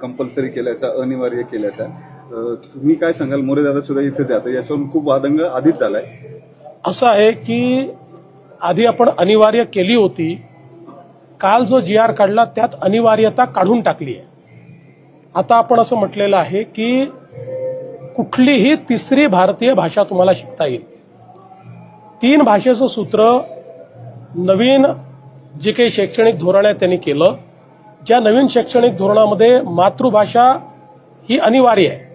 Compulsory केल्याचा अनिवार्य केल्याचा. तुम्ही काय सांगाल? मोरे दादा सुद्धा इथेच आहे. याच्यावरून खूप वादंग आधीच झालाय. असं आहे की आधी आपण अनिवार्य केली होती. काल जो जी आर काढला त्यात अनिवार्यता काढून टाकली आहे. आता आपण असं म्हटलेलं आहे की कुठलीही तिसरी भारतीय भाषा तुम्हाला शिकता येईल. तीन भाषेचं सूत्र नवीन जे काही शैक्षणिक धोरण आहे त्यांनी केलं. ज्या नवीन शैक्षणिक धोरणामध्ये मातृभाषा ही अनिवार्य आहे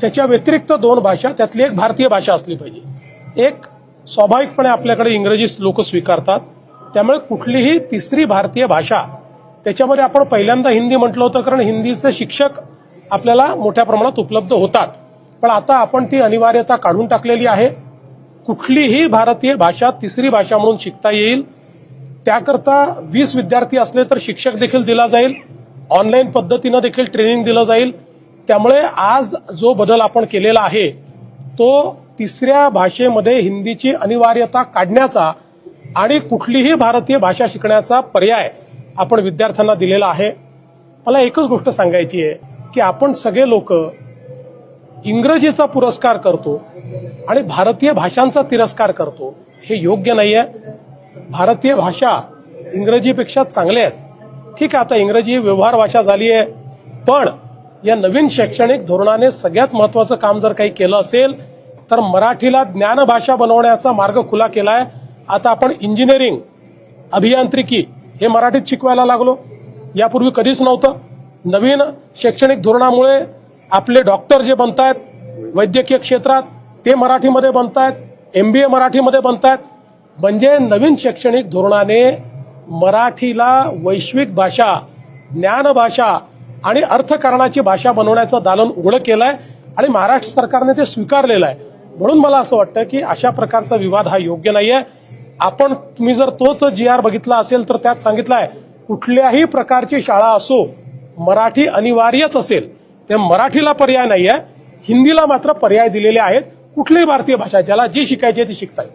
त्याच्या व्यतिरिक्त दोन भाषा त्यातली एक भारतीय भाषा असली पाहिजे. एक स्वाभाविकपणे आपल्याकडे इंग्रजी लोक स्वीकारतात त्यामुळे कुठलीही तिसरी भारतीय भाषा त्याच्यामध्ये आपण पहिल्यांदा हिंदी म्हटलं होतं कारण हिंदीचे शिक्षक आपल्याला मोठ्या प्रमाणात उपलब्ध होतात. पण आता आपण ती अनिवार्यता काढून टाकलेली आहे. कुठलीही भारतीय भाषा तिसरी भाषा म्हणून शिकता येईल त्याकरता वीस विद्यार्थी असले तर शिक्षक देखील दिला जाईल. ऑनलाईन पद्धतीनं देखील ट्रेनिंग दिलं जाईल. त्यामुळे आज जो बदल आपण केलेला आहे तो तिसऱ्या भाषेमध्ये हिंदीची अनिवार्यता काढण्याचा आणि कुठलीही भारतीय भाषा शिकण्याचा पर्याय आपण विद्यार्थ्यांना दिलेला आहे. मला एकच गोष्ट सांगायची आहे की आपण सगळे लोक इंग्रजीचा पुरस्कार करतो आणि भारतीय भाषांचा तिरस्कार करतो. हे योग्य नाही आहे भारतीय भाषा इंग्रजीपेक्षा चांगल्या आहेत ठीक आहे आता इंग्रजी ही व्यवहार भाषा झाली आहे पण या नवीन शैक्षणिक धोरणाने सगळ्यात महत्वाचं काम जर काही केलं असेल तर मराठीला ज्ञानभाषा बनवण्याचा मार्ग खुला केलाय. आता आपण इंजिनिअरिंग अभियांत्रिकी हे मराठीत शिकवायला लागलो. यापूर्वी कधीच नव्हतं. नवीन शैक्षणिक धोरणामुळे आपले डॉक्टर जे बनतायत वैद्यकीय क्षेत्रात ते मराठीमध्ये बनतायत एमबीए मराठीमध्ये बनतायत म्हणजे नवीन शैक्षणिक धोरणाने मराठीला वैश्विक भाषा ज्ञानभाषा आणि अर्थकारणाची भाषा बनवण्याचं दालन उघडं आहे आणि महाराष्ट्र सरकारने ते स्वीकारलेलं आहे. म्हणून मला असं वाटतं की अशा प्रकारचा विवाद हा योग्य नाही आहे आपण तुम्ही जर तोच जी आर बघितला असेल तर त्यात सांगितलंय कुठल्याही प्रकारची शाळा असो मराठी अनिवार्यच असेल. ते मराठीला पर्याय नाही आहे हिंदीला मात्र पर्याय दिलेले आहेत. कुठलीही भारतीय भाषा ज्याला जी शिकायची आहे ती शिकता येईल.